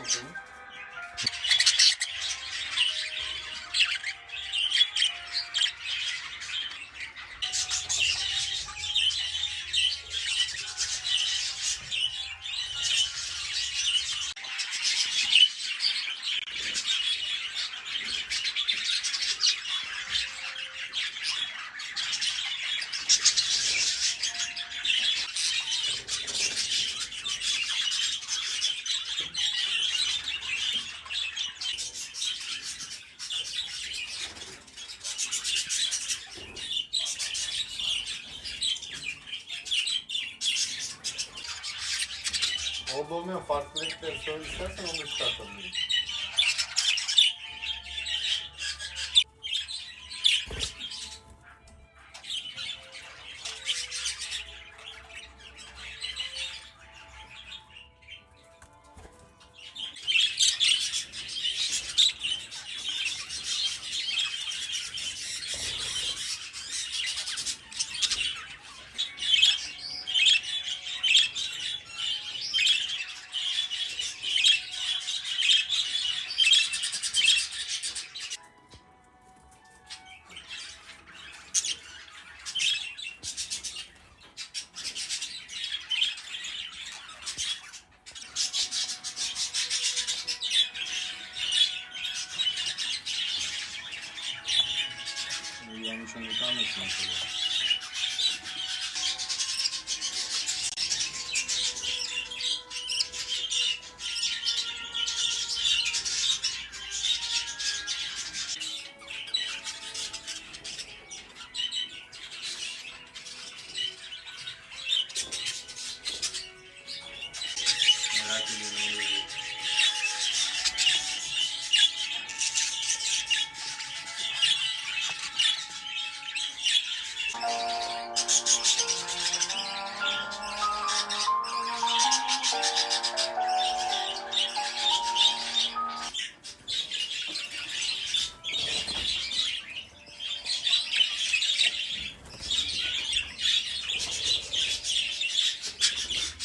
olduğunu Orada olmayan farklı renkleri söyle istersen onu da çıkartabilirim. আসসালাম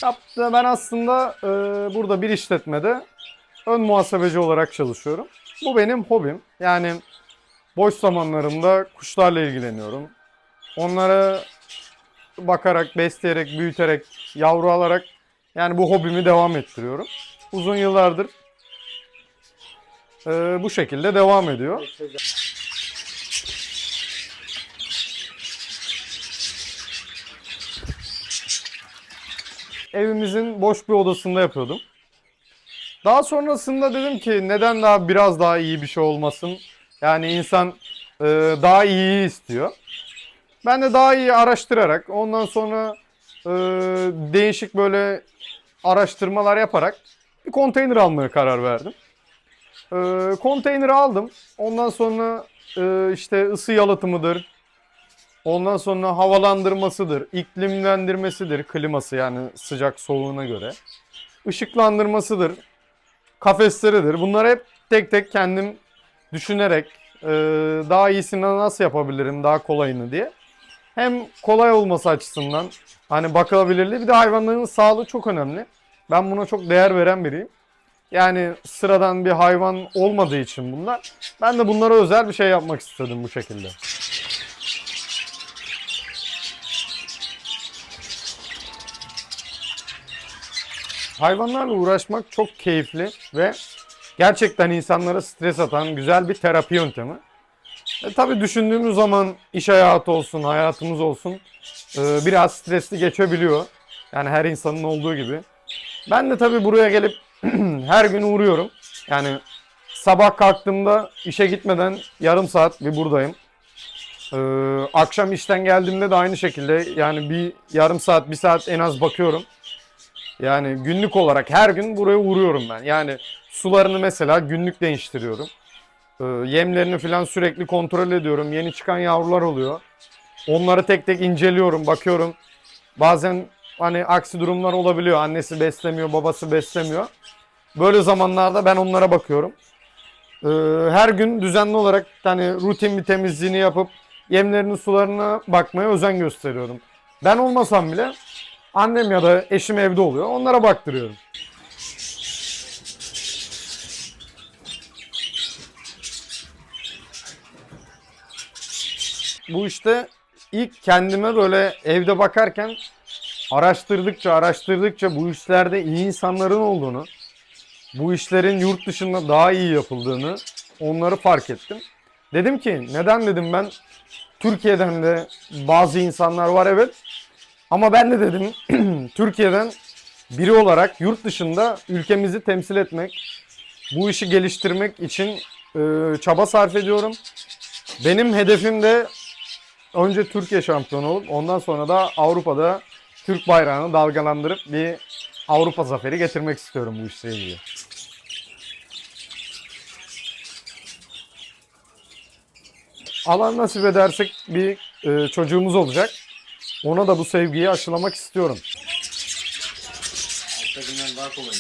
Yaptı. Ben aslında e, burada bir işletmede ön muhasebeci olarak çalışıyorum. Bu benim hobim. Yani boş zamanlarımda kuşlarla ilgileniyorum. Onlara bakarak, besleyerek, büyüterek, yavru alarak yani bu hobimi devam ettiriyorum. Uzun yıllardır e, bu şekilde devam ediyor. Evimizin boş bir odasında yapıyordum. Daha sonrasında dedim ki neden daha biraz daha iyi bir şey olmasın? Yani insan e, daha iyiyi istiyor. Ben de daha iyi araştırarak ondan sonra e, değişik böyle araştırmalar yaparak bir konteyner almaya karar verdim. E, konteyneri aldım. Ondan sonra e, işte ısı yalıtımıdır, Ondan sonra havalandırmasıdır, iklimlendirmesidir, kliması yani sıcak soğuğuna göre. Işıklandırmasıdır, kafesleridir. Bunları hep tek tek kendim düşünerek e, daha iyisini nasıl yapabilirim, daha kolayını diye. Hem kolay olması açısından hani bakılabilirliği bir de hayvanların sağlığı çok önemli. Ben buna çok değer veren biriyim. Yani sıradan bir hayvan olmadığı için bunlar. Ben de bunlara özel bir şey yapmak istedim bu şekilde. Hayvanlarla uğraşmak çok keyifli ve gerçekten insanlara stres atan güzel bir terapi yöntemi. E, tabii düşündüğümüz zaman iş hayatı olsun, hayatımız olsun e, biraz stresli geçebiliyor. Yani her insanın olduğu gibi. Ben de tabii buraya gelip her gün uğruyorum. Yani sabah kalktığımda işe gitmeden yarım saat bir buradayım. Ee, akşam işten geldiğimde de aynı şekilde yani bir yarım saat, bir saat en az bakıyorum. Yani günlük olarak her gün buraya uğruyorum ben. Yani sularını mesela günlük değiştiriyorum. Ee, yemlerini falan sürekli kontrol ediyorum. Yeni çıkan yavrular oluyor. Onları tek tek inceliyorum, bakıyorum. Bazen hani aksi durumlar olabiliyor. Annesi beslemiyor, babası beslemiyor. Böyle zamanlarda ben onlara bakıyorum. Ee, her gün düzenli olarak hani rutin bir temizliğini yapıp yemlerinin sularına bakmaya özen gösteriyorum. Ben olmasam bile Annem ya da eşim evde oluyor. Onlara baktırıyorum. Bu işte ilk kendime böyle evde bakarken araştırdıkça araştırdıkça bu işlerde iyi insanların olduğunu, bu işlerin yurt dışında daha iyi yapıldığını onları fark ettim. Dedim ki neden dedim ben Türkiye'den de bazı insanlar var evet ama ben de dedim Türkiye'den biri olarak yurt dışında ülkemizi temsil etmek, bu işi geliştirmek için e, çaba sarf ediyorum. Benim hedefim de önce Türkiye şampiyonu olup ondan sonra da Avrupa'da Türk bayrağını dalgalandırıp bir Avrupa zaferi getirmek istiyorum bu işle ilgili. Allah nasip edersek bir e, çocuğumuz olacak. Ona da bu sevgiyi aşılamak istiyorum. Alttakinden daha kolay mı?